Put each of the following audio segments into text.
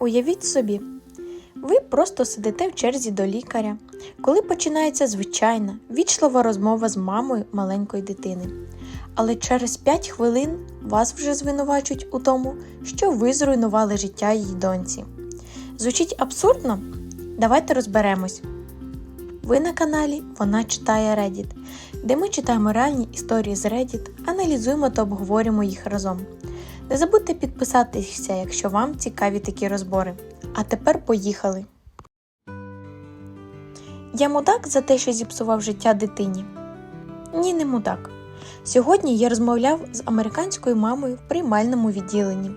Уявіть собі, ви просто сидите в черзі до лікаря, коли починається звичайна вічлива розмова з мамою маленької дитини. Але через 5 хвилин вас вже звинувачують у тому, що ви зруйнували життя її доньці. Звучить абсурдно? Давайте розберемось. Ви на каналі Вона читає Reddit, де ми читаємо реальні історії з Reddit, аналізуємо та обговорюємо їх разом. Не забудьте підписатися, якщо вам цікаві такі розбори. А тепер поїхали. Я мудак за те, що зіпсував життя дитині. Ні, не мудак. Сьогодні я розмовляв з американською мамою в приймальному відділенні.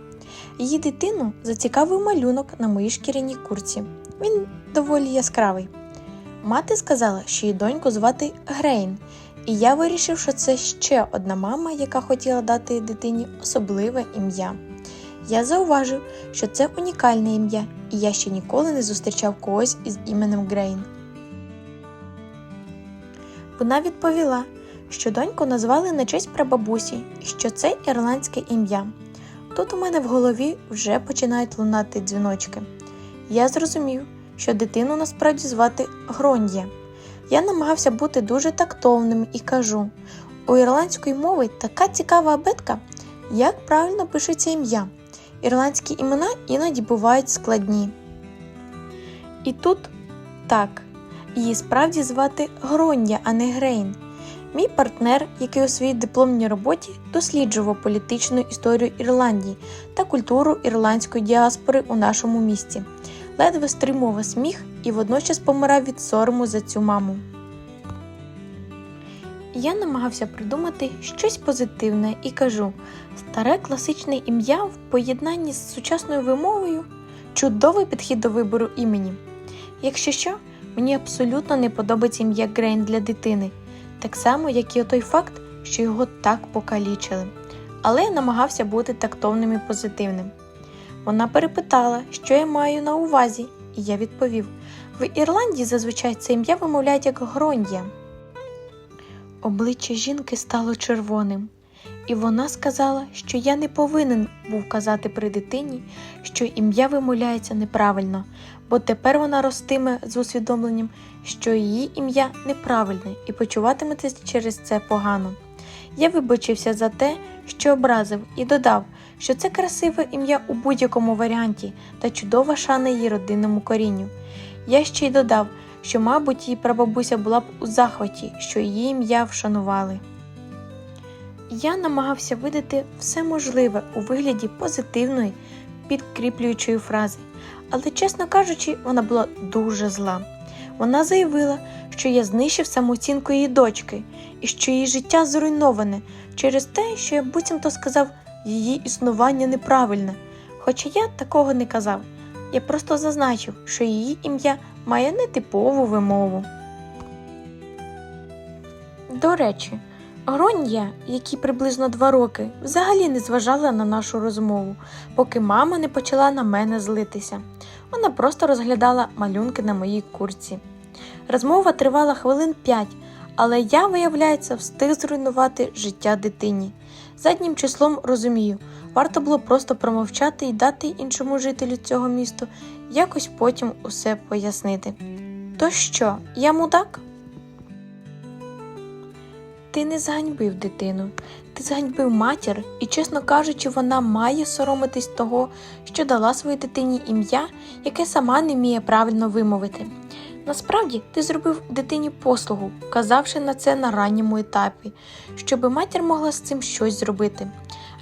Її дитину зацікавив малюнок на моїй шкіряній курці. Він доволі яскравий. Мати сказала, що її доньку звати Грейн, і я вирішив, що це ще одна мама, яка хотіла дати дитині особливе ім'я. Я зауважив, що це унікальне ім'я, і я ще ніколи не зустрічав когось із іменем Грейн. Вона відповіла, що доньку назвали на честь прабабусі і що це ірландське ім'я. Тут у мене в голові вже починають лунати дзвіночки. Я зрозумів, що дитину насправді звати Грон'є. Я намагався бути дуже тактовним і кажу: у ірландської мови така цікава абетка, як правильно пишеться ім'я. Ірландські імена іноді бувають складні. І тут так, її справді звати Грон'я, а не Грейн. Мій партнер, який у своїй дипломній роботі досліджував політичну історію Ірландії та культуру ірландської діаспори у нашому місті, ледве стримував сміх і водночас помирав від сорому за цю маму. Я намагався придумати щось позитивне і кажу: старе класичне ім'я в поєднанні з сучасною вимовою чудовий підхід до вибору імені. Якщо що, мені абсолютно не подобається ім'я Грейн для дитини, так само, як і той факт, що його так покалічили. Але я намагався бути тактовним і позитивним. Вона перепитала, що я маю на увазі, і я відповів: в Ірландії зазвичай це ім'я вимовляють як Грондія. Обличчя жінки стало червоним, і вона сказала, що я не повинен був казати при дитині, що ім'я вимовляється неправильно, бо тепер вона ростиме з усвідомленням, що її ім'я неправильне і почуватиметься через це погано. Я вибачився за те, що образив, і додав, що це красиве ім'я у будь-якому варіанті та чудова шана її родинному корінню. Я ще й додав, що, мабуть, її прабабуся була б у захваті, що її ім'я вшанували. Я намагався видати все можливе у вигляді позитивної, підкріплюючої фрази, але, чесно кажучи, вона була дуже зла. Вона заявила, що я знищив самооцінку її дочки і що її життя зруйноване через те, що я буцімто сказав її існування неправильне. Хоча я такого не казав, я просто зазначив, що її ім'я має нетипову вимову. До речі, Гронія, якій приблизно два роки, взагалі не зважала на нашу розмову, поки мама не почала на мене злитися. Вона просто розглядала малюнки на моїй курці. Розмова тривала хвилин п'ять, але я, виявляється, встиг зруйнувати життя дитині. Заднім числом розумію, варто було просто промовчати і дати іншому жителю цього місту якось потім усе пояснити. То що, я мудак? Ти не зганьбив дитину, ти зганьбив матір, і, чесно кажучи, вона має соромитись того, що дала своїй дитині ім'я, яке сама не вміє правильно вимовити. Насправді, ти зробив дитині послугу, казавши на це на ранньому етапі, щоби матір могла з цим щось зробити.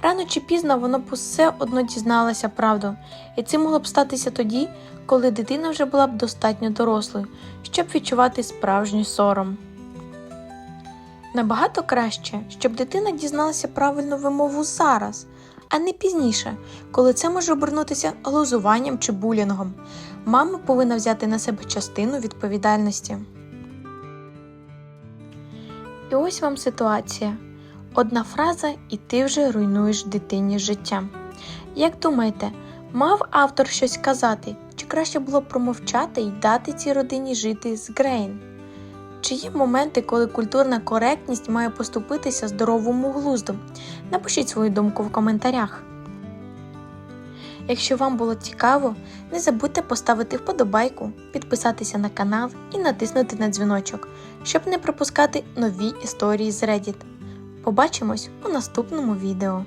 Рано чи пізно вона б усе одно дізналася правду, і це могло б статися тоді, коли дитина вже була б достатньо дорослою, щоб відчувати справжній сором. Набагато краще, щоб дитина дізналася правильну вимову зараз, а не пізніше, коли це може обернутися глузуванням чи булінгом. Мама повинна взяти на себе частину відповідальності. І ось вам ситуація. Одна фраза, і ти вже руйнуєш дитині життя. Як думаєте, мав автор щось казати, чи краще було промовчати і дати цій родині жити з Грейн? Чи є моменти, коли культурна коректність має поступитися здоровому глузду? Напишіть свою думку в коментарях. Якщо вам було цікаво, не забудьте поставити вподобайку, підписатися на канал і натиснути на дзвіночок, щоб не пропускати нові історії з Reddit. Побачимось у наступному відео.